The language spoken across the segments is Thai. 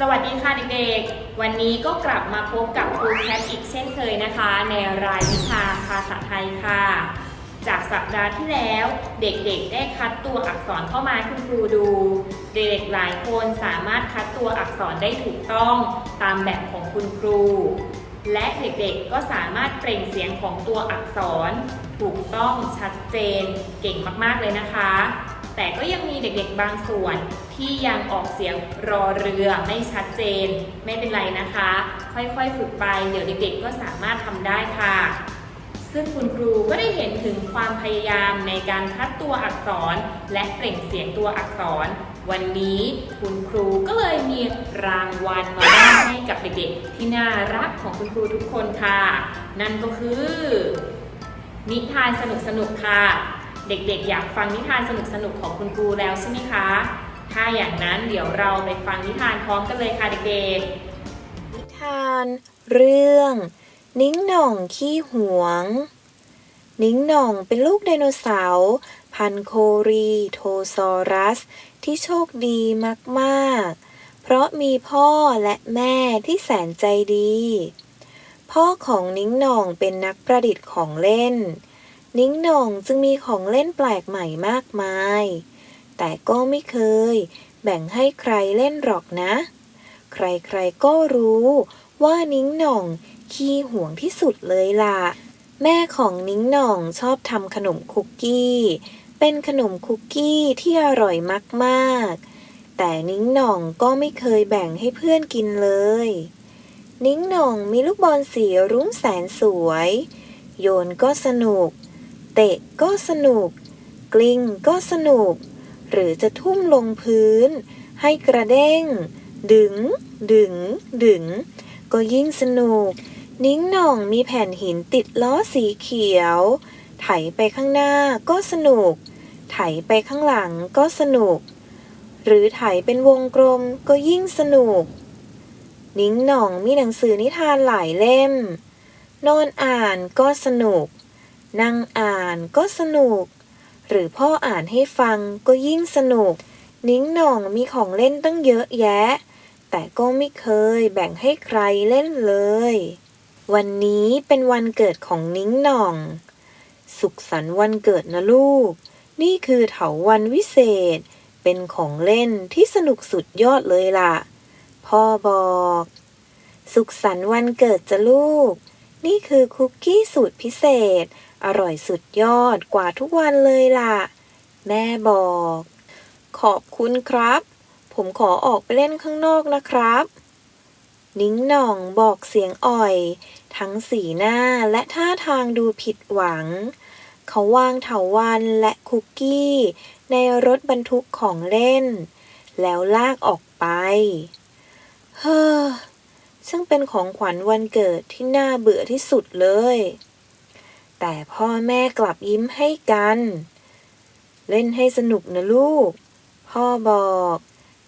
สวัสดีค่ะเด็กๆ วันนี้ก็กลับมาพบกับครูแคทอีกเช่นเคยนะคะ ในรายวิชาภาษาไทยค่ะ จากสัปดาห์ที่แล้วเด็กๆ ได้คัดตัวอักษรเข้ามาคุณครูดู เด็กๆหลายคนสามารถคัดตัวอักษรได้ถูกต้องตามแบบของคุณครู และเด็กๆก็สามารถเปล่งเสียงของตัวอักษร ถูกต้องชัดเจนเก่งมากๆเลยนะคะ แต่ก็ยังมีเด็กๆบางส่วน ที่ยังออกเสียงรอเรือไม่ชัดเจน ไม่เป็นไรนะคะ ค่อยๆฝึกไป เดี๋ยวเด็กๆก็สามารถทำได้ค่ะ ซึ่งคุณครูก็ได้เห็นถึงความพยายามในการคัดตัวอักษร และเปล่งเสียงตัวอักษร วันนี้คุณครูก็เลยมีรางวัลมามอบให้กับเด็กๆที่น่ารักของคุณครูทุกคนค่ะ นั่นก็คือ นิทานสนุกๆค่ะ เด็กๆ อยากฟังนิทานสนุกๆของคุณครูแล้วใช่ไหมคะ ถ้าอย่างนั้นเดี๋ยวเราไปฟังนิทานพร้อมกันเลยค่ะเด็กๆ นิทาน เรื่อง นิ้งหน่องขี้หวง นิ้งหน่องเป็นลูกไดโนเสาร์พันโครีโทซอรัส ที่โชคดีมากๆ เพราะมีพ่อและแม่ที่แสนใจดี พ่อของนิ้งหน่องเป็นนักประดิษฐ์ของเล่น นิ้งหน่องจึงมีของเล่นแปลกใหม่มากมาย แต่ก็ไม่เคย แบ่งให้ใครเล่นหรอกนะ ใครๆก็รู้ ว่านิ้งหน่อง ขี้ห่วงที่สุดเลยล่ะ แม่ของนิ้งหน่องชอบทำขนมคุกกี้ เป็นขนมคุกกี้ที่อร่อยมากๆ แต่นิ้งหน่องก็ไม่เคยแบ่งให้เพื่อนกินเลย นิ้งหน่องมีลูกบอลสีรุ้งแสนสวย โยนก็สนุก เตะก็สนุก กลิ้งก็สนุก หรือจะทุ่มลงพื้น ให้กระเด้ง ดึง ดึง ดึง ก็ยิ่งสนุก นิ้งหน่องมีแผ่นหินติดล้อสีเขียว ไถไปข้างหน้าก็สนุก ไถไปข้างหลังก็สนุก หรือไถเป็นวงกลมก็ยิ่งสนุก นิ้งหน่องมีหนังสือนิทานหลายเล่ม นอนอ่านก็สนุก นั่งอ่านก็สนุก หรือพ่ออ่านให้ฟังก็ยิ่งสนุก นิ้งหน่องมีของเล่นตั้งเยอะแยะ แต่ก็ไม่เคยแบ่งให้ใครเล่นเลย วันนี้เป็นวันเกิดของนิ้งหน่อง สุขสันต์วันเกิดนะลูก นี่คือเถาวันวิเศษ เป็นของเล่นที่สนุกสุดยอดเลยล่ะ พ่อบอก สุขสันต์วันเกิดจะลูก นี่คือคุกกี้สูตรพิเศษ อร่อยสุดยอดกว่าทุกวันเลยล่ะ แม่บอก ขอบคุณครับ ผมขอออกไปเล่นข้างนอกนะครับ นิ้งหน่องบอกเสียงอ่อย ทั้งสีหน้าและท่าทางดูผิดหวัง เขาวางเถาวันและคุกกี้ ในรถบรรทุกของเล่น แล้วลากออกไป เฮ้อ ซึ่งเป็นของขวัญวันเกิดที่น่าเบื่อที่สุดเลย แต่พ่อแม่กลับยิ้มให้กัน เล่นให้สนุกนะลูก พ่อบอก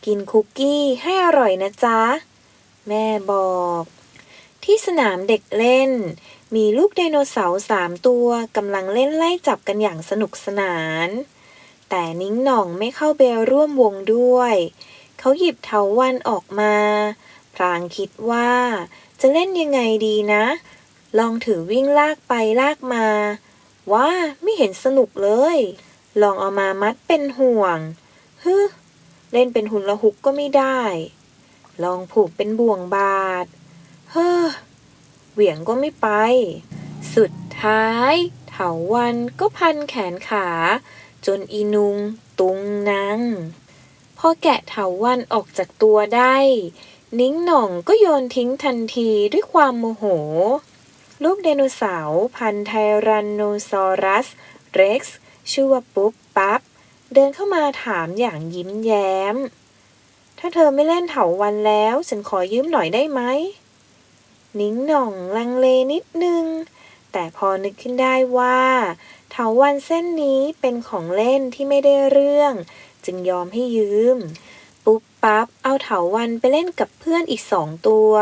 กินคุกกี้ให้อร่อยนะจ๊ะ แม่บอก ที่สนามเด็กเล่น มีลูกไดโนเสาร์สามตัวกำลังเล่นไล่จับกันอย่างสนุกสนาน แต่นิ้งหน่องไม่เข้าไปร่วมวงด้วย เขาหยิบเถาวันออกมา พรางคิดว่า จะเล่นยังไงดีนะ ลองถือวิ่งลากไปลากมา ว่าไม่เห็นสนุกเลย ลองเอามามัดเป็นห่วงฮึเล่นเป็นหุ่นละหุกก็ไม่ได้ ลองผูกเป็นบ่วงบาดเฮ้อเหวี่ยงก็ไม่ไป สุดท้ายเถาวันก็พันแขนขา จนอีนุงตุงนังพอแกะเถาวันออกจากตัวได้ นิ้งหน่องก็โยนทิ้งทันทีด้วยความโมโห ลูกไดโนเสาร์พันธุ์ไทรันโนซอรัส เร็กซ์ชื่อว่าปุ๊บปั๊บ เดินเข้ามาถามอย่างยิ้มแย้ม ถ้าเธอไม่เล่นเถาวันแล้ว ฉันขอยืมหน่อยได้ไหม นิ้งหน่องลังเลนิดนึง แต่พอนึกขึ้นได้ว่าเถาวันเส้นนี้เป็นของเล่นที่ไม่ได้เรื่อง จึงยอมให้ยืม ปุ๊บปั๊บ เอาเถาวันไปเล่นกับเพื่อนอีกสองตัว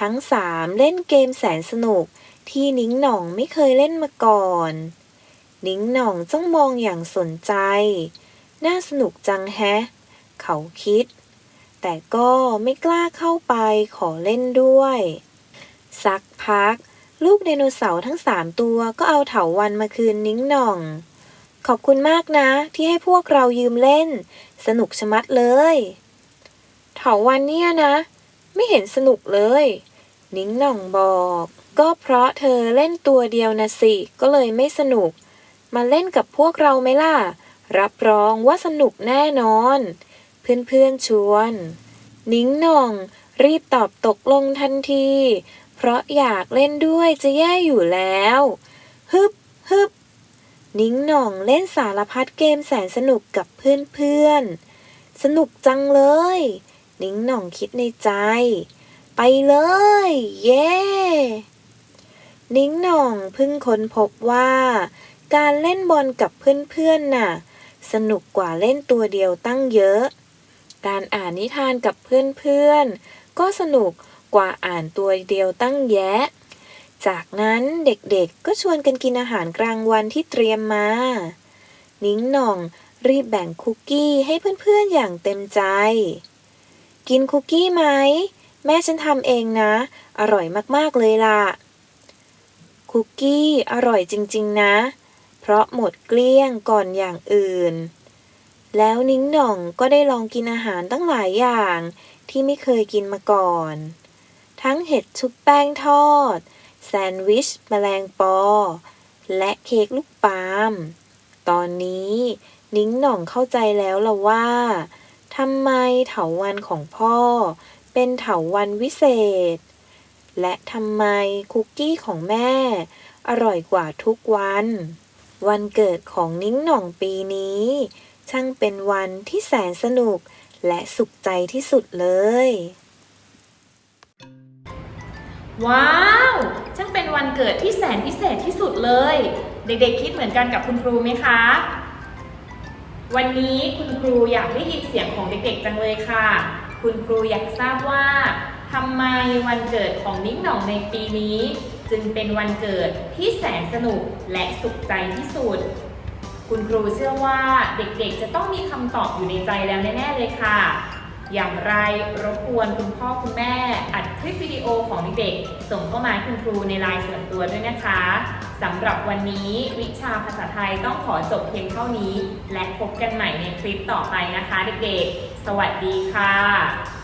ทั้งสามเล่นเกมแสนสนุกที่นิ้งหน่องไม่เคยเล่นมาก่อน นิ้งหน่องจ้องมองอย่างสนใจ น่าสนุกจังแฮะ เขาคิด แต่แต่ก็ไม่กล้าเข้าไปขอเล่นด้วย สักพัก ลูกไดโนเสาร์ทั้งสามตัวก็เอาเถาวันมาคืนนิ้งหน่อง ขอบคุณมากนะ ที่ให้พวกเรายืมเล่น สนุกชะมัดเลยเถาวันเนี่ยนะ ไม่เห็นสนุกเลย นิ้งหน่องบอก ก็เพราะเธอเล่นตัวเดียวนะสิ ก็เลยไม่สนุก มาเล่นกับพวกเราไหมล่ะ รับรองว่าสนุกแน่นอน เพื่อนๆชวน นิ้งหน่อง รีบตอบตกลงทันที เพราะอยากเล่นด้วยจะแย่อยู่แล้ว ฮึบฮึบ นิ้งหน่องเล่นสารพัดเกมแสนสนุกกับเพื่อนๆ สนุกจังเลย นิ้งหน่องคิดในใจ ไปเลย เย้ นิ้งหน่องเพิ่งค้นพบว่า การเล่นบอลกับเพื่อนๆน่ะ สนุกกว่าเล่นตัวเดียวตั้งเยอะ การอ่านนิทานกับเพื่อนๆ ก็สนุกกว่าอ่านตัวเดียวตั้งแยะ จากนั้นเด็กๆก็ชวนกันกินอาหารกลางวันที่เตรียมมา นิ้งหน่องรีบแบ่งคุกกี้ให้เพื่อนๆอย่างเต็มใจ กินคุกกี้ไหม แม่ฉันทำเองนะ อร่อยมากๆเลยล่ะ คุกกี้อร่อยจริงๆนะ เพราะหมดเกลี้ยงก่อนอย่างอื่น แล้วนิ้งหน่องก็ได้ลองกินอาหารตั้งหลายอย่างที่ไม่เคยกินมาก่อน ทั้งเห็ดชุบแป้งทอด แซนด์วิชแมลงปอ และเค้กลูกปาล์มตอนนี้นิ้งหน่องเข้าใจแล้วละว่าทำไมเถาวันของพ่อ เป็นเถาวันวิเศษ และทำไมคุกกี้ของแม่ อร่อยกว่าทุกวัน วันเกิดของนิ้งหน่องปีนี้ ช่างเป็นวันที่แสนสนุกและสุขใจที่สุดเลย ว้า เป็นวันเกิดที่แสนพิเศษที่สุดเลย เด็กๆคิดเหมือนกันกับคุณครูไหมคะ วันนี้คุณครูอยากได้ยินเสียงของเด็กๆจังเลยค่ะ คุณครูอยากทราบว่าทำไมวันเกิดของนิ้งหน่องในปีนี้ จึงเป็นวันเกิดที่แสนสนุกและสุขใจที่สุด คุณครูเชื่อว่าเด็กๆจะต้องมีคำตอบอยู่ในใจแล้วแน่ๆเลยค่ะ อย่างไรรบกวนคุณพ่อคุณแม่อัดคลิปวิดีโอของเด็กๆส่งเข้ามาให้คุณครูในไลน์ส่วนตัวด้วยนะคะสำหรับวันนี้วิชาภาษาไทยต้องขอจบเพียงเท่านี้ และพบกันใหม่ในคลิปต่อไปนะคะเด็กๆ สวัสดีค่ะ